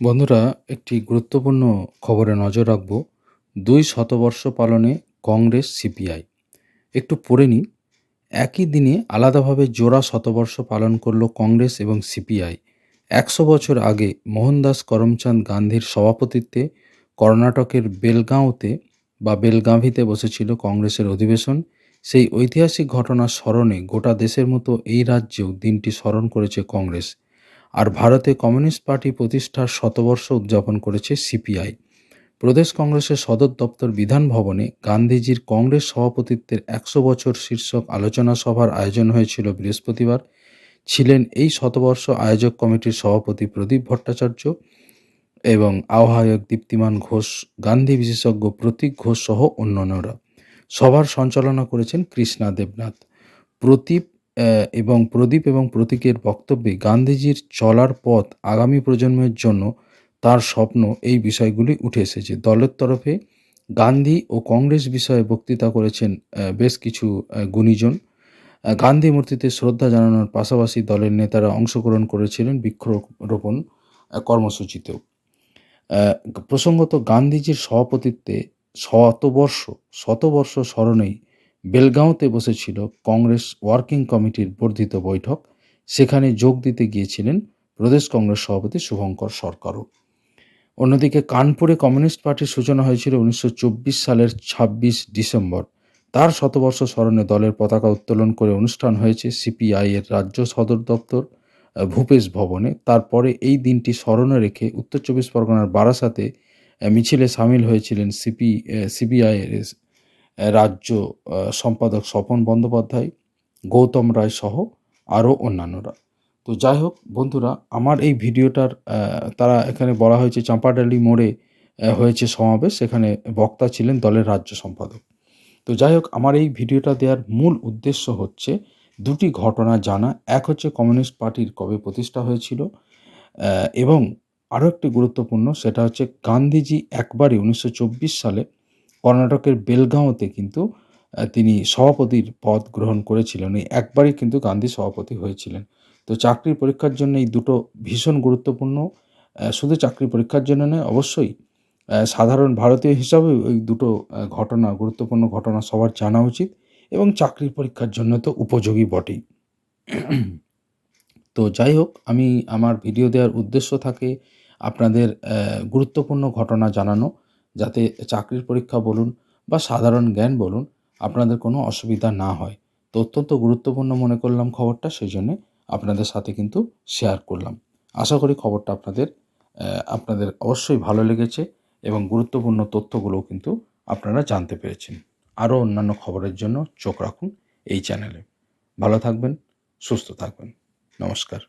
বন্ধুরা, একটি গুরুত্বপূর্ণ খবরে নজর রাখব। দুই শতবর্ষ পালনে কংগ্রেস সিপিআই। একটু পড়ে নিই। একই দিনে আলাদাভাবে জোড়া শতবর্ষ পালন করল কংগ্রেস এবং সিপিআই। একশো বছর আগে মোহনদাস করমচাঁদ গান্ধীর সভাপতিত্বে কর্ণাটকের বেলগাঁওতে বা বেলগাভিতে বসেছিল কংগ্রেসের অধিবেশন। সেই ঐতিহাসিক ঘটনার স্মরণে গোটা দেশের মতো এই রাজ্যেও দিনটি স্মরণ করেছে কংগ্রেস। আর ভারতে কমিউনিস্ট পার্টি প্রতিষ্ঠার শতবর্ষ উদযাপন করেছে সিপিআই। প্রদেশ কংগ্রেসের সদর দপ্তর বিধান ভবনে গান্ধীজির কংগ্রেস সভাপতিত্বের একশো বছর শীর্ষক আলোচনা সভার আয়োজন হয়েছিল বৃহস্পতিবার। ছিলেন এই শতবর্ষ আয়োজক কমিটির সভাপতি প্রদীপ ভট্টাচার্য এবং আহ্বায়ক দীপ্তিমান ঘোষ, গান্ধী বিশেষজ্ঞ প্রতীক ঘোষ সহ অন্যান্যরা। সভার সঞ্চালনা করেছেন কৃষ্ণা দেবনাথ। প্রতীপ এবং প্রদীপ এবং প্রতীকের বক্তব্যে গান্ধীজির চলার পথ আগামী প্রজন্মের জন্য তার স্বপ্ন এই বিষয়গুলি উঠে এসেছে। দলের তরফে গান্ধী ও কংগ্রেস বিষয়ে বক্তৃতা করেছেন বেশ কিছু গুণীজন। গান্ধী মূর্তিতে শ্রদ্ধা জানানোর পাশাপাশি দলের নেতারা অংশগ্রহণ করেছিলেন বৃক্ষরোপণ কর্মসূচিতেও। প্রসঙ্গত গান্ধীজির সভাপতিত্বে শতবর্ষ শতবর্ষ স্মরণেই বেলগাঁওতে বসেছিল কংগ্রেস ওয়ার্কিং কমিটির বর্ধিত বৈঠক। সেখানে যোগ দিতে গিয়েছিলেন প্রদেশ কংগ্রেস সভাপতি শুভঙ্কর সরকারও। অন্যদিকে কানপুরে কমিউনিস্ট পার্টির সূচনা হয়েছিল উনিশশো চব্বিশ সালের ২৬ ডিসেম্বর। তার শতবর্ষ স্মরণে দলের পতাকা উত্তোলন করে অনুষ্ঠান হয়েছে সিপিআই এর রাজ্য সদর দপ্তর ভূপেশ ভবনে। তারপরে এই দিনটি স্মরণে রেখে উত্তর চব্বিশ পরগনার বারাসাতে মিছিলে সামিল হয়েছিলেন সিপি সিবিআই এর রাজ্য সম্পাদক স্বপন বন্দ্যোপাধ্যায়, গৌতম রায় সহ আরও অন্যান্যরা। তো যাই হোক বন্ধুরা, আমার এই ভিডিওটার তারা এখানে বলা হয়েছে চাঁপাডালি মোড়ে হয়েছে সমাবেশ, সেখানে বক্তা ছিলেন দলের রাজ্য সম্পাদক। তো যাই হোক, আমার এই ভিডিওটা দেওয়ার মূল উদ্দেশ্য হচ্ছে দুটি ঘটনা জানা। এক হচ্ছে কমিউনিস্ট পার্টির কবে প্রতিষ্ঠা হয়েছিল এবং আরও একটি গুরুত্বপূর্ণ, সেটা হচ্ছে গান্ধীজি একবারই উনিশশো চব্বিশ সালে কর্ণাটকের বেলগাঁওতে কিন্তু তিনি সভাপতির পদ গ্রহণ করেছিলেন। এই একবারই কিন্তু গান্ধী সভাপতি হয়েছিলেন। তো চাকরির পরীক্ষার জন্য এই দুটো ভীষণ গুরুত্বপূর্ণ শুধু চাকরি পরীক্ষার জন্য নয়, অবশ্যই সাধারণ ভারতীয় হিসাবে ওই দুটো ঘটনা, গুরুত্বপূর্ণ ঘটনা সবার জানা উচিত এবং চাকরির পরীক্ষার জন্য তো উপযোগী বটেই। তো যাই হোক, আমি, আমার ভিডিও দেওয়ার উদ্দেশ্য থাকে আপনাদের গুরুত্বপূর্ণ ঘটনা জানানো। যাতে চাকরির পরীক্ষা বলুন বা সাধারণ জ্ঞান বলুন, আপনাদের কোনো অসুবিধা না হয়। তো অত্যন্ত গুরুত্বপূর্ণ মনে করলাম খবরটা, সেই জন্যে আপনাদের সাথে কিন্তু শেয়ার করলাম। আশা করি খবরটা আপনাদের আপনাদের অবশ্যই ভালো লেগেছে এবং গুরুত্বপূর্ণ তথ্যগুলোও কিন্তু আপনারা জানতে পেরেছেন। আরও অন্যান্য খবরের জন্য চোখ রাখুন এই চ্যানেলে। ভালো থাকবেন, সুস্থ থাকবেন। নমস্কার।